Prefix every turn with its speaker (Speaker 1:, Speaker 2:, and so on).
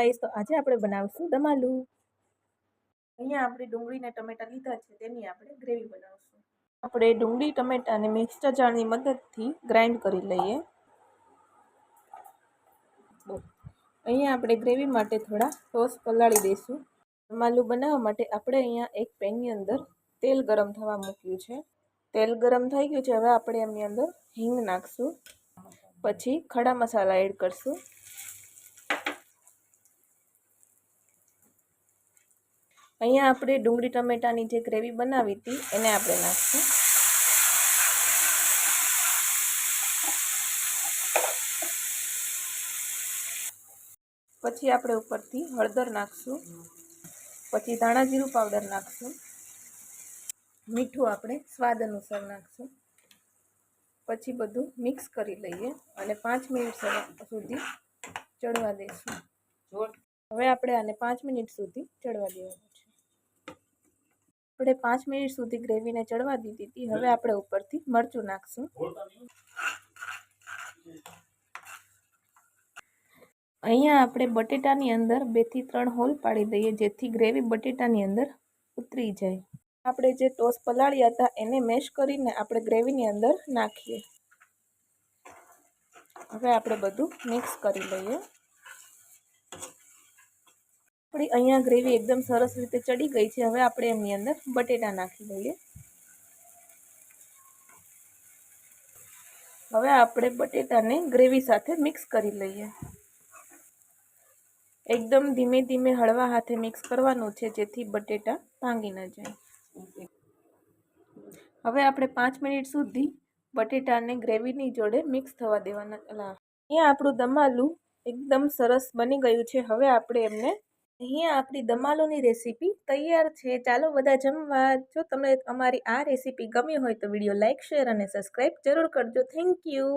Speaker 1: Guys તો આજે આપણે બનાવશું દમાલુ. અહીંયા આપણે ડુંગળી ને ટમેટા લીધા છે તેની આપણે ગ્રેવી બનાવશું. આપણે ડુંગળી ટમેટા અને મિક્સર જારની મદદથી ગ્રાઇન્ડ કરી લઈએ. અહીંયા આપણે ગ્રેવી માટે થોડા સોસ પલાળી દઈશું. દમાલુ બનાવવા માટે આપણે અહીંયા એક પેનની અંદર તેલ ગરમ થવા મૂક્યું છે. તેલ ગરમ થઈ ગયું છે હવે આપણે એમની અંદર હિંગ નાખશું. પછી ખડા મસાલા એડ કરશું. અહીંયા આપણે ડુંગળી ટમેટાની જે ગ્રેવી બનાવી હતી એને આપણે નાખશું. પછી આપણે ઉપરથી હળદર નાખશું. પછી ધાણા જીરું પાવડર નાખશું. મીઠું આપણે સ્વાદ અનુસાર નાખશું. પછી બધું મિક્સ કરી લઈએ અને પાંચ મિનિટ સુધી ચડવા દઈશું હવે આપણે આને પાંચ મિનિટ સુધી ચડવા દેવાનું. આપણે પાંચ મિનિટ સુધી ગ્રેવીને ચડવા દીધી હતી. હવે આપણે ઉપરથી મરચું નાખશું. અહીંયા આપણે બટેટાની અંદર બેથી ત્રણ હોલ પાડી દઈએ, જેથી ગ્રેવી બટેટાની અંદર ઉતરી જાય. આપણે જે ટોસ પલાળ્યા હતા, એને મેશ કરીને આપણે ગ્રેવીની અંદર નાખીએ. હવે આપણે બધું મિક્સ કરી લઈએ. આપણી અહીંયા ગ્રેવી એકદમ સરસ રીતે ચડી ગઈ છે. હવે આપણે એમની અંદર બટેટા નાખી દઈએ. હવે આપણે બટેટાને ગ્રેવી સાથે મિક્સ કરી લઈએ. એકદમ ધીમે ધીમે હળવા હાથે મિક્સ કરવાનું છે, જેથી બટેટા ભાંગી ન જાય. હવે આપણે પાંચ મિનિટ સુધી બટેટાને ગ્રેવીની જોડે મિક્સ થવા દેવાના. અહીંયા આપણું દમાલું એકદમ સરસ બની ગયું છે. હવે આપણે એમને અહીંયા આપણી દમાલોની રેસીપી તૈયાર છે. ચાલો બધા જમવા. જો તમને અમારી આ રેસીપી ગમી હોય તો વીડિયો લાઇક શેર અને સબસ્ક્રાઈબ જરૂર કરજો. Thank you.